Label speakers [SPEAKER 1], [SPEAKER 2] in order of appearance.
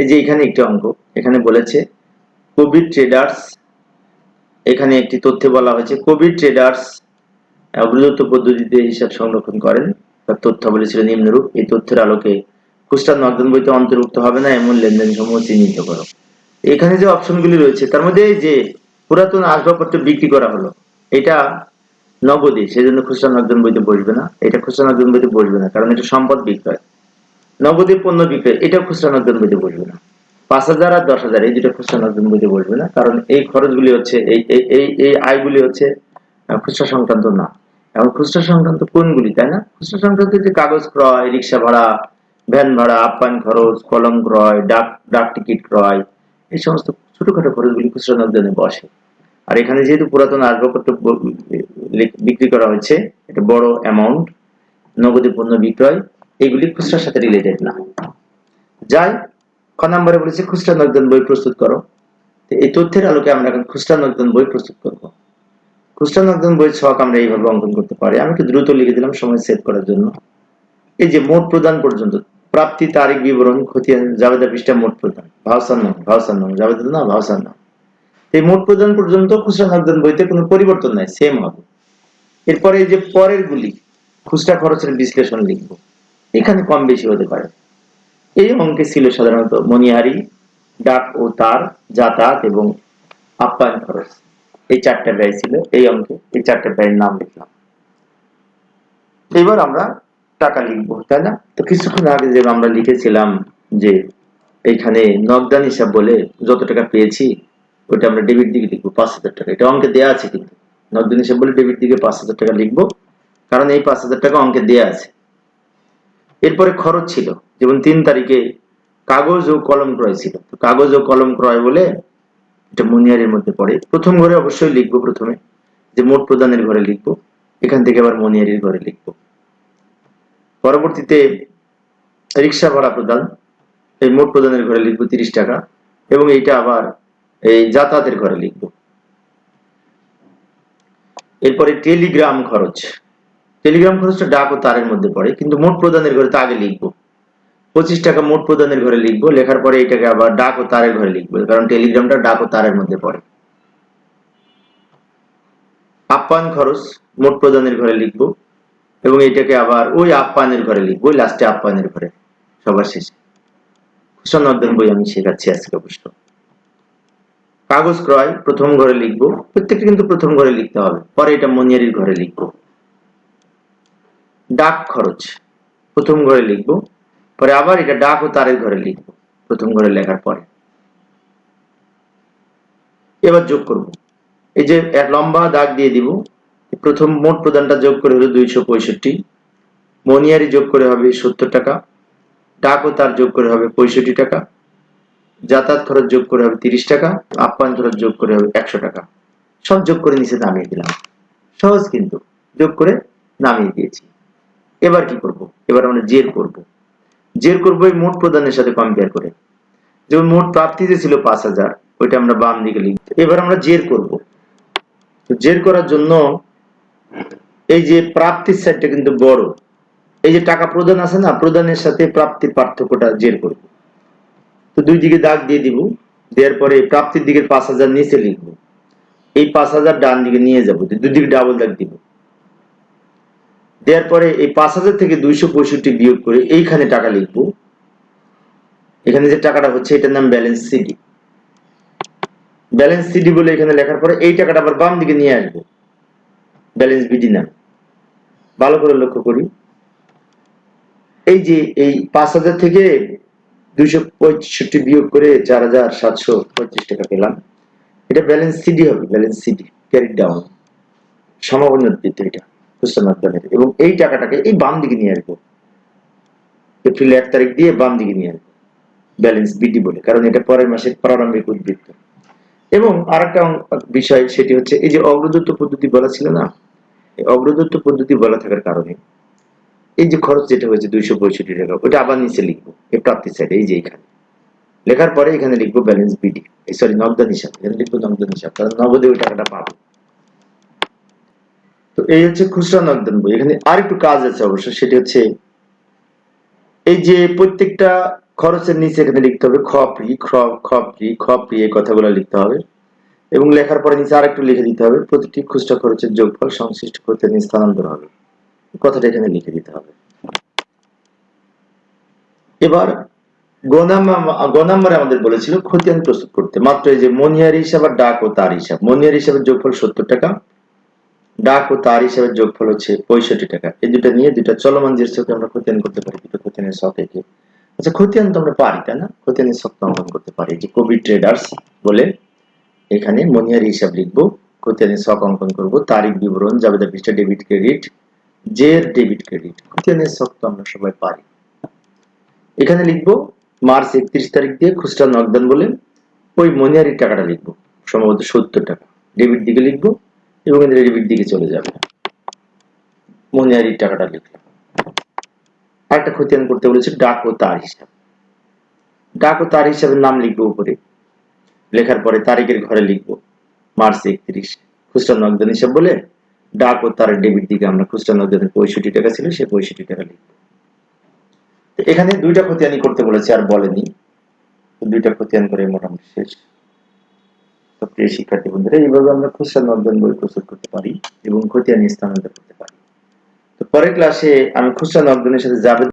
[SPEAKER 1] এই যে এখানে একটি অঙ্ক, এখানে বলেছে কোভিড ট্রেডার্স এখানে একটি তথ্যে বলা হয়েছে কোভিড ট্রেডার্স অগ্রদত্ত পদ্ধতিতে হিসাব সংরক্ষণ করেন। তার তথ্যাবলী নিম্নরূপ, এই তথ্যের আলোকে খুচরা নগদ বইতে অন্তর্ভুক্ত হবে না, এমন লেনদেন সমূহ চিহ্নিত করো। এখানে যে অপশনগুলি রয়েছে, তার মধ্যে যে পুরাতন আসবাবপত্র বিক্রি করা হলো, এটা নগদে, সেজন্য খুচরা নগদ বইতে বসবে না। এটা খুচরা নগদ বইতে বসবে না, কারণ এটা সম্পদ বিক্রয়। নগদে পণ্য বিক্রয়, এটা খুচরা নগদ বইতে বসবে না। পাঁচ হাজার আর দশ হাজার, এই দুটো খুচরা নগদ বইতে বসবে না। কারণ এই খরচগুলি হচ্ছে, এই এই এই এই আয়গুলি হচ্ছে খুচরা সংক্রান্ত না। এবং খুচরা সংক্রান্ত কোনগুলি, তাই না? খুচরা সংক্রান্ত যে কাগজ ক্রয়, রিক্সা ভাড়া, ভ্যান ভাড়া, আপ্যায়ন খরচ, কলম ক্রয়, ডাক ডাক টিকিট ক্রয়, এই সমস্ত ছোটখাটো খরচগুলি খুচরা নগদে বসে। আর এখানে যেহেতু পুরাতন আসবাবপত্র বিক্রি করা হয়েছে, এটা বড় অ্যামাউন্ট নগদে পণ্য বিক্রয় এগুলি খুচরার সাথে রিলেটেড না। যাই, ক নম্বরে বলেছে, খুচরা নগদান বই প্রস্তুত করো। এই তথ্যের আলোকে আমরা এখন খুচরা নগদান বই প্রস্তুত করব। খুচরা নগদান বই ছক আমরা এইভাবে অঙ্কন করতে পারি। আমি একটু দ্রুত লিখে দিলাম সময় সেভ করার জন্য। এই যে মোট প্রদান পর্যন্ত, প্রাপ্তি, তারিখ, বিবরণ, খতিয়ান, জাবেদা পৃষ্ঠা মোট প্রদান। ভাউসার নাম ভাউসার নাম জাবেদা না ভাউসার নাম এই মোট প্রদান পর্যন্ত খুচরা নগদান বইতে কোনো পরিবর্তন নাই সেম হবে। এরপরে এই যে পরের গুলি খুচরা খরচের বিশ্লেষণ লিখব। এখানে কম বেশি হতে পারে। এই অঙ্কে ছিল সাধারণত মনিহারি ডাক ও তার, যাতায়াত এবং আপ্যায়ন খরচ। এই চারটা ব্যয় ছিল, এই অঙ্কে এই চারটা ব্যয়ের নাম লিখলাম। এবার আমরা টাকা লিখব, তাই না? তো কিছুক্ষণ আগে যে আমরা লিখেছিলাম যে এইখানে নগদান হিসাব বলে যত টাকা পেয়েছি ওটা আমরা ডেবিট দিকে লিখব, পাঁচ হাজার টাকা। এটা অঙ্কে দেওয়া আছে কিন্তু। নগদান হিসাব বলে ডেবিট দিকে পাঁচ হাজার টাকা লিখব, কারণ এই পাঁচ হাজার টাকা অঙ্কে দেওয়া আছে। এরপরে খরচ ছিল। যেমন তিন তারিখে কাগজ ও কলম ক্রয় ছিল। তো কাগজ ও কলম ক্রয় বলে এটা মনিয়ারের মধ্যে পড়ে। প্রথম ঘরে অবশ্যই লিখব প্রথমে, যে মোট প্রদানের ঘরে লিখব। এখান থেকে আবার মনিয়ারির ঘরে লিখব। পরবর্তীতে রিক্সা ভাড়া প্রদান, এই মোট প্রদানের ঘরে লিখব তিরিশ টাকা এবং এইটা আবার এই যাতায়াতের ঘরে লিখব। এরপরে টেলিগ্রাম খরচ। টেলিগ্রাম খরচটা ডাক ও তারের মধ্যে পড়ে, কিন্তু মোট প্রদানের ঘরে তো আগে লিখব। পঁচিশ টাকা মোট প্রদানের ঘরে লিখব, লেখার পরে এটাকে আবার ডাক ও তারের ঘরে লিখব, কারণ টেলিগ্রামটা ডাক ও তারের মধ্যে পড়ে। আপ্যায়ন খরচ মোট প্রদানের ঘরে লিখব, এবং এটাকে আবার ওই আপ্যায়নের ঘরে লিখব, ওই লাস্টে আপ্যায়নের ঘরে, সবার শেষে। কুশল নর্দন বই আমি শেখাচ্ছি আজকে অবশ্য কাগজ ক্রয় প্রথম ঘরে লিখব, প্রত্যেকটা কিন্তু প্রথম ঘরে লিখতে হবে, পরে এটা মনিয়ারির ঘরে লিখব। ডাক খরচ। প্রথম ঘরে লিখব, পরে আবার এটা ডাক ও তারের ঘরে লিখব, প্রথম ঘরে লেখার পরে। এবার যোগ করব। এই যে লম্বা দাগ দিয়ে দিব, প্রথম মোট প্রদানটা যোগ করে হলো দুইশো পঁয়ষট্টি, মনিয়ারি যোগ করে হবে সত্তর টাকা, ডাক ও তার যোগ করে হবে পঁয়ষট্টি টাকা, যাতায়াত খরচ যোগ করে হবে তিরিশ টাকা, আপ্যায়ন খরচ যোগ করে হবে একশো টাকা। সব যোগ করে নিচে নামিয়ে দিলাম। সহজ কিন্তু, যোগ করে নামিয়ে দিয়েছি। এবার কি করব? এবার আমরা জের করব। জের করব এই মোট প্রদানের সাথে কম্পেয়ার করে। যেমন মোট প্রাপ্তি যে ছিল পাঁচ হাজার, ওইটা আমরা বাম দিকে লিখব। এবার আমরা জের করব। জের করার জন্য এই যে প্রাপ্তির সাইডটা কিন্তু বড়। এই যে টাকা প্রদান আছে না, প্রদানের সাথে প্রাপ্তির পার্থক্যটা জের করব। তো দুই দিকে দাগ দিয়ে দিব। দেওয়ার পরে প্রাপ্তির দিকে পাঁচ হাজার নিচে লিখব। এই পাঁচ হাজার ডান দিকে নিয়ে যাব। দুই দিকে ডাবল দাগ দিব। দেওয়ার পরে এই পাঁচ হাজার থেকে দুইশো পঁয়ষট্টি বিয়োগ করে এইখানে টাকা লিখব। এখানে যে টাকাটা হচ্ছে, এটার নাম ব্যালেন্স সিডি ব্যালেন্স সিডি বলে এখানে লেখার পরে এই টাকাটা আবার বাম দিকে নিয়ে আসব। ব্যালেন্স বিডি নাম। ভালো করে লক্ষ্য করি। এই যে এই পাঁচ হাজার থেকে দুইশো পঁয়ষট্টি বিয়োগ করে চার হাজার সাতশো পঁয়ত্রিশ টাকা পেলাম। এটা ব্যালেন্স সিডি হবে ব্যালেন্স সিডি ক্যারি ডাউন সমাবর্তিত এটা। খুচরা নগদানের এবং এই টাকাটাকে এই বাম দিকে নিয়ে আসব। এপ্রিল এক তারিখ দিয়ে বাম দিকে নিয়ে আসব। ব্যালেন্স বিডি বলে, কারণ এটা পরের মাসের প্রারম্ভিক উদ্বৃত্ত। এবং আরেকটা অং- বিষয় সেটি হচ্ছে, এই যে অগ্রদত্ত পদ্ধতি বলা ছিল না? অগ্রদত্ত পদ্ধতি বলা থাকার কারণে এই যে খরচ যেটা হয়েছে দুইশো পঁয়ষট্টি টাকা, ওটা আবার নিচে লিখব, এই প্রাপ্তি সাইডে এই যে এখানে। লেখার পরে এখানে লিখব ব্যালেন্স বিডি। সরি নগদান হিসাব এখানে লিখব নগদান হিসাব কারণ নগদে ওই টাকাটা পাবো। তো এই হচ্ছে খুচরা নগদান বই এখানে আরেকটু কাজ আছে অবশ্য, সেটি হচ্ছে এই যে প্রত্যেকটা খরচের নিচে এখানে লিখতে হবে খপ্রি খপ্রি খপ্রি এই কথাগুলো লিখতে হবে। এবং লেখার পরে নিচে আরেকটু লিখে দিতে হবে, প্রতিটি খুচরা খরচের যোগফল সংশ্লিষ্ট করতে স্থানান্তর হবে। কথাটা এখানে লিখে দিতে হবে। এবার গ নাম্বার- আমাদের বলেছিল খতিয়ান প্রস্তুত করতে। মাত্র এই যে মনিয়ার হিসাব আর ডাক ও তার হিসাব। মনিয়ার হিসাবের যোগফল সত্তর টাকা ডাক ও তার হিসাবের যোগফল হচ্ছে পঁয়ষট্টি টাকা। এই দুটা নিয়ে দুটা চলমান যে ছকে আমরা খতিয়ান করতে পারি, দুটো খতিয়ানের ছক এঁকে আচ্ছা খতিয়ান তো আমরা পারি, তাই না? খতিয়ানের ছক তো অঙ্কন করতে পারি। যে কবি ট্রেডার্স বলে, এখানে মনিয়ার হিসাব লিখব খতিয়ানের শখ অঙ্কন করব, তারিখ বিবরণ জাবেদা পৃষ্ঠা ডেবিট ক্রেডিট জের ডেবিট ক্রেডিট খতিয়ানের ছক তো আমরা সবাই পারি। এখানে লিখব, মার্চ একত্রিশ তারিখ দিয়ে খুচরা নকদান বলে, ওই মনিয়ারির টাকাটা লিখব, সম্ভবত সত্তর টাকা। ডেবিট দিকে লিখব এবং এদের দিকে চলে যাবে। মনিয়ারির টাকাটা লিখলাম। আরেকটা খতিয়ান করতে বলেছে, ডাক ও তার হিসাব। ডাক ও তার হিসাবের নাম লিখব উপরে। লেখার পরে তারিখের ঘরে লিখব, মার্চ একত্রিশ। খুচরা নকদান হিসাব বলে, ডাক ও তার ডেবিট দিকে আমরা খুচরা নকদানের পঁয়ষট্টি টাকা ছিল সেই পঁয়ষট্টি টাকা লিখব। এখানে দুইটা খতিয়ানি করতে বলেছে, আর বলেনি। দুইটা খতিয়ান করে মোটামুটি শেষ। প্রিয় শিক্ষার্থী বন্ধুরা এইভাবে আমরা খুচরা নর্দন বই প্রস্তুত করতে পারি এবং খতিয়ানি স্থানান্তর করতে পারি। তো পরের ক্লাসে আমি খুচরা নর্দনের সাথে যাবে